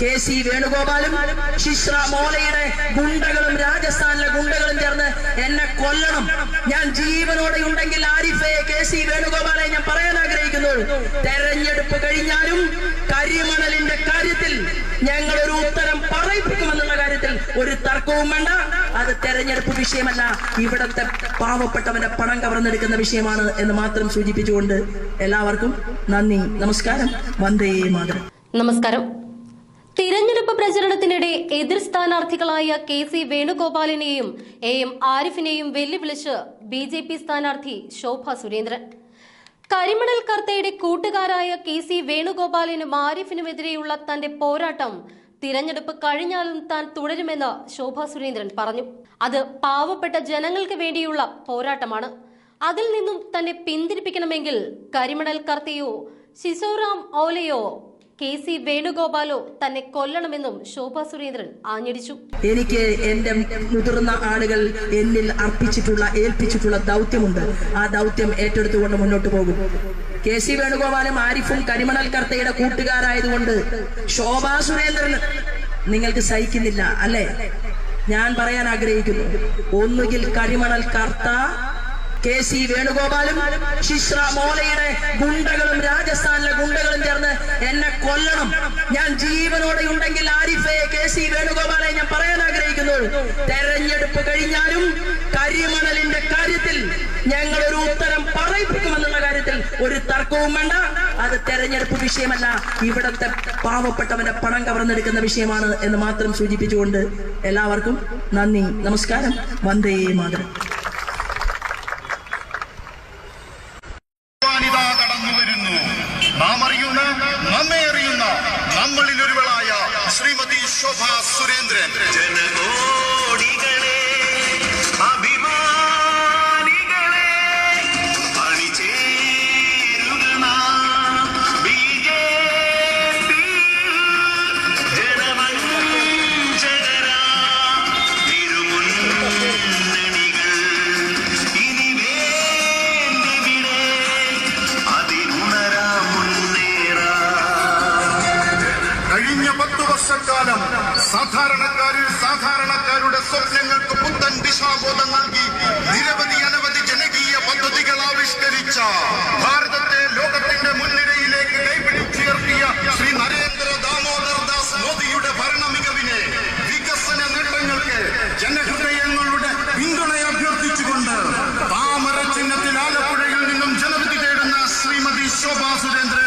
K C വേണുഗോപാലും ശിശ്ര മോലയുടെ ഗുണ്ടകളും രാജസ്ഥാനിലെ ഗുണ്ടകളും ചേർന്ന് എന്നെ കൊല്ലണം. ഞാൻ ജീവനോടെ ഉണ്ടെങ്കിൽ ആരിഫയെ കെ സി വേണുഗോപാലെ ഞാൻ പറയാൻ ആഗ്രഹിക്കുന്നു. തെരഞ്ഞെടുപ്പ് കഴിഞ്ഞാലും കരിമണലിന്റെ കാര്യത്തിൽ ഞങ്ങൾ ഒരു ഉത്തരം പറയിപ്പിക്കുമെന്നുള്ള കാര്യത്തിൽ ഒരു തർക്കവും വേണ്ട. അത് തെരഞ്ഞെടുപ്പ് വിഷയമല്ല. ഇവിടത്തെ പാവപ്പെട്ടവന്റെ പണം കവർന്നെടുക്കുന്ന വിഷയമാണ് എന്ന് മാത്രം സൂചിപ്പിച്ചുകൊണ്ട് എല്ലാവർക്കും നന്ദി നമസ്കാരം. വന്ദേ മാതരം. നമസ്കാരം. തിരഞ്ഞെടുപ്പ് പ്രചരണത്തിനിടെ എതിർ സ്ഥാനാർത്ഥികളായ കെ സി വേണുഗോപാലിനെയും എ എം ആരിഫിനെയും വെല്ലുവിളിച്ച് ബി ജെ പി സ്ഥാനാർത്ഥി ശോഭ സുരേന്ദ്രൻ. കരിമണൽ കർത്തയുടെ കൂട്ടുകാരായ കെ സി വേണുഗോപാലിനും ആരിഫിനുമെതിരെയുള്ള തന്റെ പോരാട്ടം തിരഞ്ഞെടുപ്പ് കഴിഞ്ഞാലും താൻ തുടരുമെന്ന് ശോഭ സുരേന്ദ്രൻ പറഞ്ഞു. അത് പാവപ്പെട്ട ജനങ്ങൾക്ക് വേണ്ടിയുള്ള പോരാട്ടമാണ്. അതിൽ നിന്നും തന്നെ പിന്തിരിപ്പിക്കണമെങ്കിൽ കരിമണൽ കർത്തയോ ശിശോറാം ഓലയോ കെ സി വേണുഗോപാലോ തന്നെ കൊല്ലണമെന്നും ശോഭാ സുരേന്ദ്രൻ ആഞ്ഞടിച്ചു. എനിക്ക് എന്റെ മുതിർന്ന ആളുകൾ എന്നിൽ അർപ്പിച്ചിട്ടുള്ള ഏൽപ്പിച്ചിട്ടുള്ള ദൗത്യമുണ്ട്. ആ ദൗത്യം ഏറ്റെടുത്തുകൊണ്ട് മുന്നോട്ട് പോകും. കെ സി വേണുഗോപാലും ആരിഫും കരിമണൽ കർത്തയുടെ കൂട്ടുകാരായതുകൊണ്ട് ശോഭാ സുരേന്ദ്രൻ നിങ്ങൾക്ക് സഹിക്കുന്നില്ല അല്ലെ? ഞാൻ പറയാൻ ആഗ്രഹിക്കുന്നു ഒന്നുകിൽ കരിമണൽ കർത്ത കെ സി വേണുഗോപാലും ശിശ്ര മോലയുടെ ഗുണ്ടകളും രാജസ്ഥാനിലെ ഗുണ്ടകളും ചേർന്ന് എന്നെ കൊല്ലണം. ഞാൻ ജീവനോടെ ഉണ്ടെങ്കിൽ ആരിഫയെ കെ സി വേണുഗോപാലെ ഞാൻ പറയാൻ ആഗ്രഹിക്കുന്നു. തെരഞ്ഞെടുപ്പ് കഴിഞ്ഞാലും കരിമണലിന്റെ കാര്യത്തിൽ ഞങ്ങൾ ഒരു ഉത്തരം പറയിപ്പിക്കുമെന്നുള്ള കാര്യത്തിൽ ഒരു തർക്കവും വേണ്ട. അത് തെരഞ്ഞെടുപ്പ് വിഷയമല്ല. ഇവിടത്തെ പാവപ്പെട്ടവന്റെ പണം കവർന്നെടുക്കുന്ന വിഷയമാണ് എന്ന് മാത്രം സൂചിപ്പിച്ചുകൊണ്ട് എല്ലാവർക്കും നന്ദി നമസ്കാരം. വന്ദേ മാതരം. വർഷക്കാലം സാധാരണക്കാരിൽ സാധാരണക്കാരുടെ സ്വപ്നങ്ങൾക്ക് പുത്തൻ ദിശാബോധം നൽകി നിരവധി അനവധി ജനകീയ പദ്ധതികൾ ആവിഷ്കരിച്ച ഭാരതത്തെ ലോകത്തിന്റെ മുൻനിരയിലേക്ക് കൈപിടിച്ചുയർത്തിയ ശ്രീ നരേന്ദ്ര ദാമോദർ ദാസ് മോദിയുടെ ഭരണ മികവിനെ വികസന നേട്ടങ്ങൾക്ക് ജനഹൃദയങ്ങളുടെ പിന്തുണ അഭ്യർത്ഥിച്ചുകൊണ്ട് താമര ചിഹ്നത്തിൽ ആലപ്പുഴയിൽ നിന്നും ജനവിധി തേടുന്ന ശ്രീമതി ശോഭാ സുരേന്ദ്രൻ.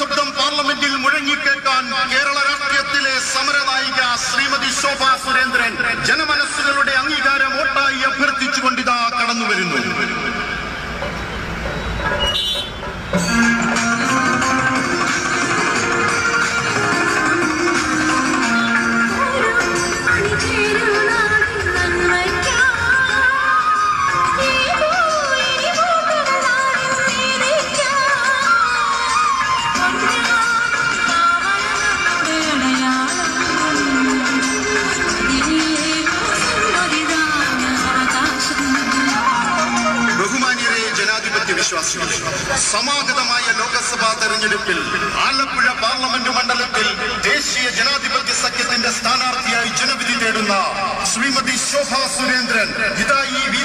ശബ്ദം പാർലമെന്റിൽ മുഴങ്ങിക്കേൾക്കാൻ കേരള രാഷ്ട്രീയത്തിലെ സമരനായിക ശ്രീമതി ശോഭ സുരേന്ദ്രൻ ജനമനസ്സുകളുടെ അംഗീകാരം വോട്ടായി അഭ്യർത്ഥിച്ചുകൊണ്ടിതാ സമാഗതമായ ലോക്സഭാ തെരഞ്ഞെടുപ്പിൽ ആലപ്പുഴ പാർലമെന്റ് മണ്ഡലത്തിൽ ദേശീയ ജനാധിപത്യ സഖ്യത്തിന്റെ സ്ഥാനാർത്ഥിയായി ജനവിധി തേടുന്ന ശ്രീമതി ശോഭ സുരേന്ദ്രൻ. ഹിതായി ഈ